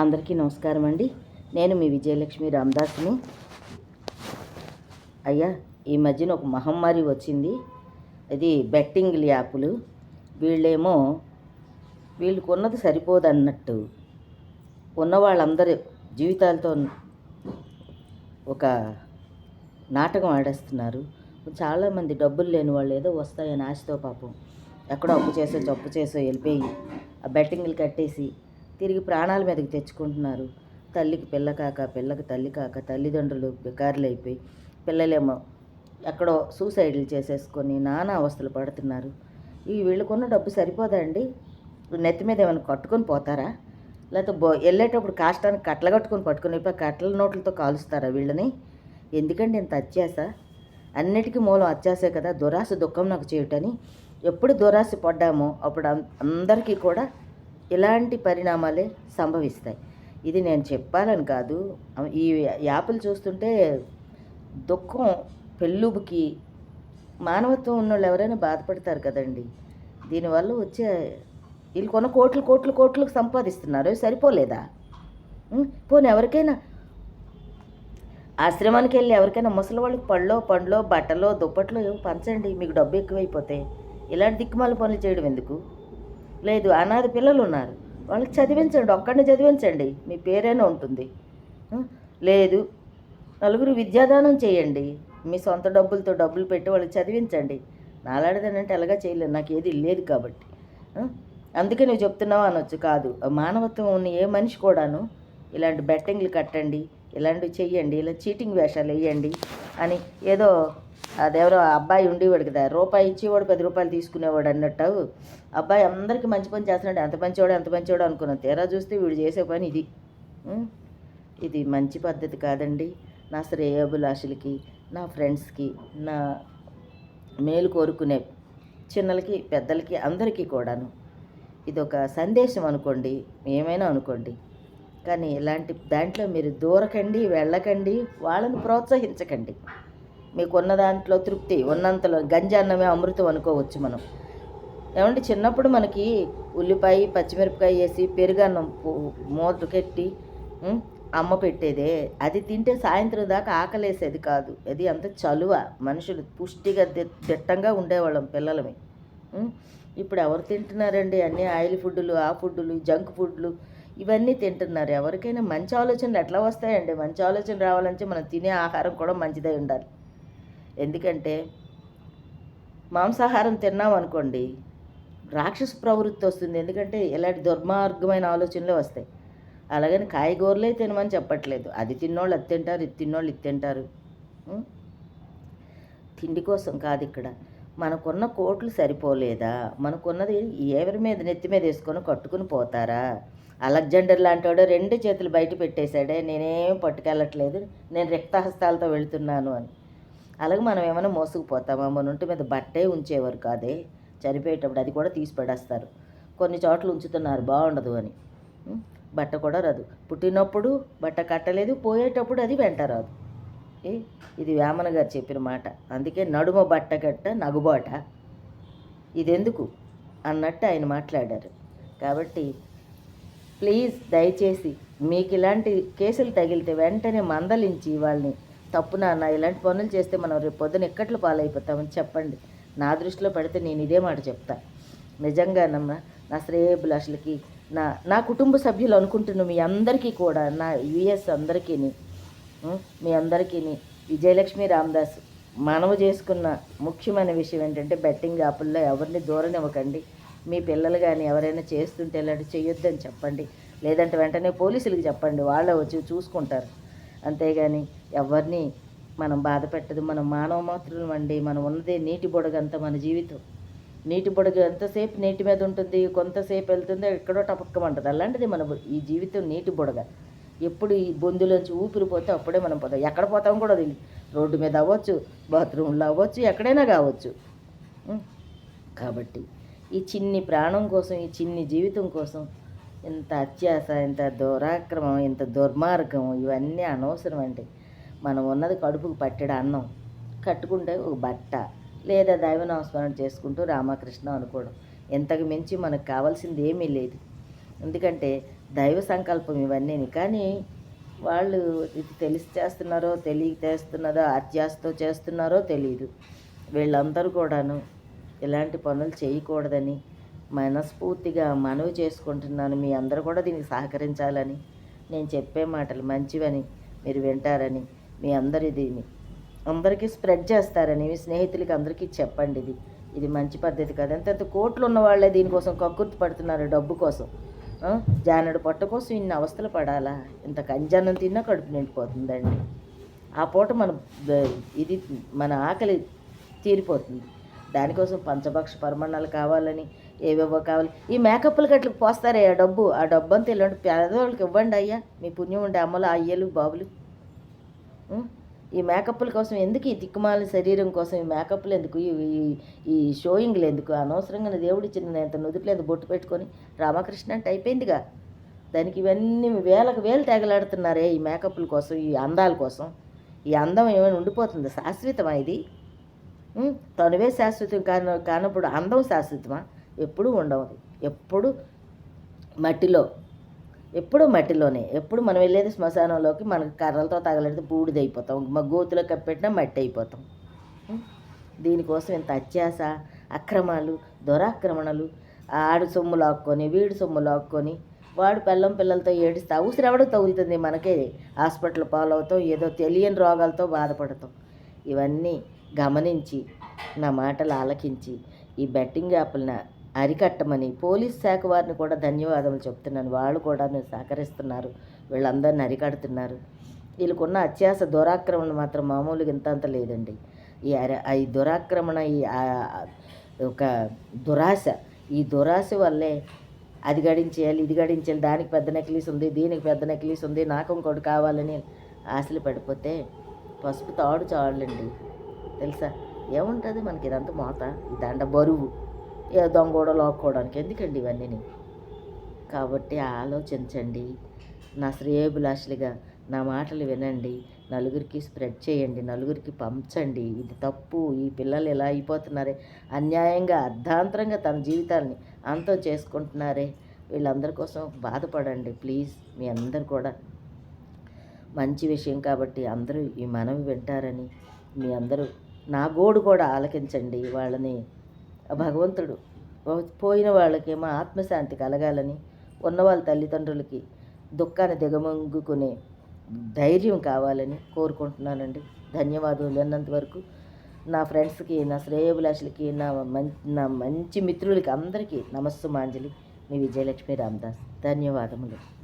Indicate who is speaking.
Speaker 1: అందరికీ నమస్కారం అండి. నేను మీ విజయలక్ష్మి రామదాస్ని. అయ్యా ఈ మధ్యన ఒక మహమ్మారి వచ్చింది. అది బెట్టింగ్ యాప్లు. వీళ్ళేమో వీళ్ళకున్నది సరిపోదు అన్నట్టు ఉన్న వాళ్ళందరి జీవితాలతో ఒక నాటకం ఆడేస్తున్నారు. చాలామంది డబ్బులు లేని వాళ్ళు ఏదో వస్తాయని ఆశతో పాపం ఎక్కడో అప్పు చేసో జప్పు చేసో వెళ్ళిపోయి ఆ బెట్టింగ్లు కట్టేసి తిరిగి ప్రాణాల మీదకి తెచ్చుకుంటున్నారు. తల్లికి పిల్ల కాక పిల్లకి తల్లి కాక తల్లిదండ్రులు బికారులు అయిపోయి పిల్లలేమో ఎక్కడో సూసైడ్లు చేసేసుకొని నానా అవస్థలు పడుతున్నారు. ఈ వీళ్ళకున్న డబ్బు సరిపోదా అండి? నెత్తి మీద ఏమైనా కట్టుకొని పోతారా? లేకపోతే బో వెళ్ళేటప్పుడు కాష్టానికి కట్టలు కట్టుకొని పట్టుకొని వెళ్ళిపోయి కట్టల నోట్లతో కాలుస్తారా వీళ్ళని? ఎందుకండి ఇంత అత్యాస? అన్నిటికీ మూలం అత్యాసే కదా. దురాశ దుఃఖం నాకు చేయటని ఎప్పుడు దురాశ పడ్డామో అప్పుడు అం- అందరికీ కూడా ఇలాంటి పరిణామాలే సంభవిస్తాయి. ఇది నేను చెప్పాలని కాదు. ఈ యాప్లు చూస్తుంటే దుఃఖం పెళ్ళుబుకి మానవత్వం ఉన్న వాళ్ళు ఎవరైనా బాధపడతారు కదండి. దీనివల్ల వచ్చే వీళ్ళు కొన్న కోట్లు కోట్లు కోట్లకు సంపాదిస్తున్నారు. సరిపోలేదా? పోనీ ఎవరికైనా ఆశ్రమానికి వెళ్ళి ఎవరికైనా ముసలి వాళ్ళకి పళ్ళో పండ్లో బట్టలో దుప్పట్లో ఏవో పంచండి మీకు డబ్బు ఎక్కువైపోతే. ఇలాంటి దిక్కుమాల పనులు చేయడం ఎందుకు? లేదు అనాథ పిల్లలు ఉన్నారు వాళ్ళకి చదివించండి ఒక్కడిని చదివించండి. మీ పేరైనా ఉంటుంది. లేదు నలుగురు విద్యాదానం చేయండి. మీ సొంత డబ్బులతో డబ్బులు పెట్టి వాళ్ళకి చదివించండి. నాలాడదానంటే ఎలాగా చేయలేదు నాకు ఏది లేదు కాబట్టి. అందుకే నువ్వు చెప్తున్నావు అనొచ్చు కాదు. మానవత్వం ఉన్న ఏ మనిషి కూడాను ఇలాంటి బెట్టింగ్లు కట్టండి ఇలాంటివి చెయ్యండి ఇలా చీటింగ్ వేషాలు వేయండి అని ఏదో అదెవరో అబ్బాయి ఉండేవాడు కదా రూపాయి ఇచ్చేవాడు పది రూపాయలు తీసుకునేవాడు అన్నట్టు. అబ్బాయి అందరికీ మంచి పని చేస్తున్నాడు ఎంత మంచివాడు ఎంత మంచివాడు అనుకున్నాను తీరా చూస్తే వీడు చేసే పని ఇది. ఇది మంచి పద్ధతి కాదండి. నా శ్రేయోభిలాషులకి నా ఫ్రెండ్స్కి నా మేలు కోరుకునే చిన్నలకి పెద్దలకి అందరికీ కూడాను ఇది ఒక సందేశం అనుకోండి ఏమైనా అనుకోండి. కానీ ఇలాంటి దాంట్లో మీరు దూరకండి వెళ్ళకండి వాళ్ళని ప్రోత్సహించకండి. మీకు ఉన్న దాంట్లో తృప్తి ఉన్నంతలో గంజాన్నమే అమృతం అనుకోవచ్చు మనం. ఏమంటే చిన్నప్పుడు మనకి ఉల్లిపాయ పచ్చిమిరపకాయ వేసి పెరుగన్నం మూత కట్టి అమ్మ పెట్టేదే. అది తింటే సాయంత్రం దాకా ఆకలేసేది కాదు. అది అంత చలువ. మనుషులు పుష్టిగా దిట్టంగా ఉండేవాళ్ళం పిల్లలమే. ఇప్పుడు ఎవరు తింటున్నారండి? అన్ని ఆయిల్ ఫుడ్లు ఆ ఫుడ్లు జంక్ ఫుడ్లు ఇవన్నీ తింటున్నారు. ఎవరికైనా మంచి ఆలోచనలు ఎట్లా వస్తాయండి? మంచి ఆలోచన రావాలంటే మనం తినే ఆహారం కూడా మంచిదై ఉండాలి. ఎందుకంటే మాంసాహారం తిన్నాం అనుకోండి రాక్షస ప్రవృత్తి వస్తుంది. ఎందుకంటే ఇలాంటి దుర్మార్గమైన ఆలోచనలే వస్తాయి. అలాగని కాయగూరలే తినమని చెప్పట్లేదు. అది తిన్నోళ్ళు అది తింటారు ఇది తిన్నోళ్ళు ఇది తింటారు. తిండి కోసం కాదు ఇక్కడ. మనకున్న కోట్లు సరిపోలేదా? మనకున్నది ఎవరి మీద నెత్తి మీద వేసుకొని కట్టుకుని పోతారా? అలెగ్జాండర్ లాంటివాడు రెండు చేతులు బయట పెట్టేశాడే నేనేం పట్టుకెళ్ళట్లేదు నేను రిక్తహస్తాలతో వెళ్తున్నాను అని. అలాగే మనం ఏమైనా మోసుకుపోతామా? మన ఒంటి మీద బట్టే ఉంచేవారు కాదే. చనిపోయేటప్పుడు అది కూడా తీసి పడేస్తారు. కొన్ని చోట్ల ఉంచుతున్నారు బాగుండదు అని. బట్ట కూడా రాదు. పుట్టినప్పుడు బట్ట కట్టలేదు పోయేటప్పుడు అది వెంట రాదు. ఏ? ఇది వేమన గారు చెప్పిన మాట. అందుకే నడుమ బట్ట కట్ట నగుబాట. ఇదెందుకు? అన్నట్టు ఆయన మాట్లాడారు. కాబట్టి ప్లీజ్ దయచేసి మీకు ఇలాంటి కేసులు తగిలితే వెంటనే మందలించి వాళ్ళని తప్పు నాన్న ఇలాంటి పనులు చేస్తే మనం రేపు పొద్దున ఎక్కట్లు పాలైపోతామని చెప్పండి. నా దృష్టిలో పడితే నేను ఇదే మాట చెప్తా. నిజంగానమ్మా నా శ్రేయభిలాషులకి నా నా కుటుంబ సభ్యులు అనుకుంటున్న మీ అందరికీ కూడా నా యుఎస్ అందరికీ మీ అందరికీ విజయలక్ష్మి రామదాస్ మనము చేసుకున్న ముఖ్యమైన విషయం ఏంటంటే బెట్టింగ్ యాప్ల్లో ఎవరిని దూరనివ్వకండి. మీ పిల్లలు కానీ ఎవరైనా చేస్తుంటే ఇలాంటి చేయొద్దని చెప్పండి. లేదంటే వెంటనే పోలీసులకు చెప్పండి. వాళ్ళే వచ్చి చూసుకుంటారు. అంతేగాని ఎవరిని మనం బాధ పెట్టదు. మనం మానవ మాత్రులం అండి. మనం ఉన్నదే నీటి బుడగంత మన జీవితం. నీటి బుడగ ఎంతసేపు నీటి మీద ఉంటుంది? కొంతసేపు వెళ్తుంది ఎక్కడో టపక్కమంటుంది. అలాంటిది మన ఈ జీవితం నీటి బుడగ. ఎప్పుడు ఈ బొందులోంచి ఊపిరి పోతే అప్పుడే మనం పోతాం. ఎక్కడ పోతాం కూడా తెలియదు రోడ్డు మీద అవ్వచ్చు బాత్రూంలో అవ్వచ్చు ఎక్కడైనా కావచ్చు. కాబట్టి ఈ చిన్ని ప్రాణం కోసం ఈ చిన్ని జీవితం కోసం ఇంత అత్యాస ఇంత దురాక్రమం ఇంత దుర్మార్గం ఇవన్నీ అనవసరం అండి మనం ఉన్నది కడుపుకు పట్టెడు అన్నం. కట్టుకుంటే ఒక బట్ట లేదా దైవనామస్మరణ చేసుకుంటూ రామకృష్ణ అనుకోవడం. ఇంతకు మించి మనకు కావాల్సింది ఏమీ లేదు. ఎందుకంటే దైవ సంకల్పం ఇవన్నీ కానీ వాళ్ళు ఇది తెలిసి చేస్తున్నారో తెలియక చేస్తున్నారో చేస్తున్నారో తెలియదు వీళ్ళందరూ కూడాను ఇలాంటి పనులు చేయకూడదని మనస్ఫూర్తిగా మనవి చేసుకుంటున్నాను. మీ అందరూ కూడా దీనికి సహకరించాలని నేను చెప్పే మాటలు మంచివని మీరు వింటారని మీ అందరి దీన్ని అందరికీ స్ప్రెడ్ చేస్తారని మీ స్నేహితులకి అందరికీ చెప్పండి ఇది. ఇది మంచి పద్ధతి కాదు. ఎంతెంత కోట్లు ఉన్న వాళ్ళే దీనికోసం కక్కుర్తి పడుతున్నారు డబ్బు కోసం. జానడు పొట్ట కోసం ఇన్ని అవస్థలు పడాలా? ఇంత కంజానం తిన్నా కడుపు నిండిపోతుందండి. ఆ పూట మన ఇది మన ఆకలి తీరిపోతుంది. దానికోసం పంచభక్ష పరిమాణాలు కావాలని ఏవేవో కావాలి. ఈ మేకప్లు గట్లకి పోస్తారే ఆ డబ్బు? ఆ డబ్బు అంతా ఇలాంటి పేదవాళ్ళకి ఇవ్వండి అయ్యా. మీ పుణ్యం ఉండే అమ్మలు అయ్యలు బాబులు. ఈ మేకప్ల కోసం ఎందుకు ఈ తిక్కుమాల శరీరం కోసం ఈ మేకప్లు ఎందుకు? ఈ ఈ- షోయింగ్లు ఎందుకు? అనవసరంగా దేవుడి చిన్న ఎంత నుదుట్లేదు బొట్టు పెట్టుకొని రామకృష్ణ అంటే అయిపోయిందిగా. దానికి ఇవన్నీ వేలకు వేలు తెగలాడుతున్నారే ఈ మేకప్ల కోసం ఈ అందాల కోసం. ఈ అందం ఏమైనా ఉండిపోతుంది? శాశ్వతమా ఇది? తనువే శాశ్వతం కాన కానప్పుడు అందం శాశ్వతమా? ఎప్పుడూ ఉండవు ఎప్పుడు మట్టిలో ఎప్పుడు మట్టిలోనే. ఎప్పుడు మనం వెళ్ళేది శ్మశానంలోకి మనకు కర్రలతో తగలడితే బూడిదైపోతాం. మా గోతులో కప్పెట్టినా మట్టి అయిపోతాం దీనికోసం ఇంత అత్యాస అక్రమాలు దురాక్రమణలు ఆడు సొమ్ము లాక్కొని వీడు సొమ్ము లాక్కొని వాడు పిల్లం పిల్లలతో ఏడిస్తే అవసరం తగులుతుంది మనకే? హాస్పిటల్ పాలవుతాం ఏదో తెలియని రోగాలతో బాధపడతాం. ఇవన్నీ గమనించి నా మాటలు ఆలకించి ఈ బెట్టింగ్ యాప్లను అరికట్టమని పోలీస్ శాఖ వారిని కూడా ధన్యవాదములు చెప్తున్నాను. వాళ్ళు కూడా సహకరిస్తున్నారు. వీళ్ళందరిని అరికడుతున్నారు. వీళ్ళకున్న అత్యాస దురాక్రమణ మాత్రం మామూలుగా ఇంత అంత లేదండి. ఈ అర ఈ దురాక్రమణ ఈ ఒక దురాశ ఈ దురాశ వల్లే అది గడించేయాలి ఇది గడించేయాలి దానికి పెద్ద నెక్లెస్ ఉంది దీనికి పెద్ద నెక్లెస్ ఉంది నాకు ఇంకోటి కావాలని ఆశలు పడిపోతే పసుపు తాడు చాలండి. తెలుసా? ఏముంటుంది మనకి ఇదంతా మోత ఇదంట దండ బరువు. ఏ దొంగ లాక్కోవడానికి. ఎందుకండి ఇవన్నీ కాబట్టి ఆలోచించండి. నా శ్రేయోభిలాషులుగా నా మాటలు వినండి. నలుగురికి స్ప్రెడ్ చేయండి. నలుగురికి పంచండి. ఇది తప్పు. ఈ పిల్లలు ఇలా అయిపోతున్నారే. అన్యాయంగా అర్ధాంతరంగా తన జీవితాన్ని అంతం చేసుకుంటున్నారే. వీళ్ళందరి కోసం బాధపడండి. ప్లీజ్ మీ అందరు కూడా. మంచి విషయం కాబట్టి అందరూ ఈ మనవి వింటారని మీ అందరూ నా గోడు కూడా ఆలకించండి. వాళ్ళని భగవంతుడు పోయిన వాళ్ళకేమో ఆత్మశాంతి కలగాలని ఉన్న వాళ్ళ తల్లిదండ్రులకి దుఃఖాన్ని దిగమంగుకునే ధైర్యం కావాలని కోరుకుంటున్నానండి. ధన్యవాదాలు విన్నంత వరకు నా ఫ్రెండ్స్కి నా శ్రేయోభిలాషులకి నా మం నా మంచి మిత్రులకి అందరికీ నమస్సు మాంజలి. మీ విజయలక్ష్మి రామదాస్. ధన్యవాదములు.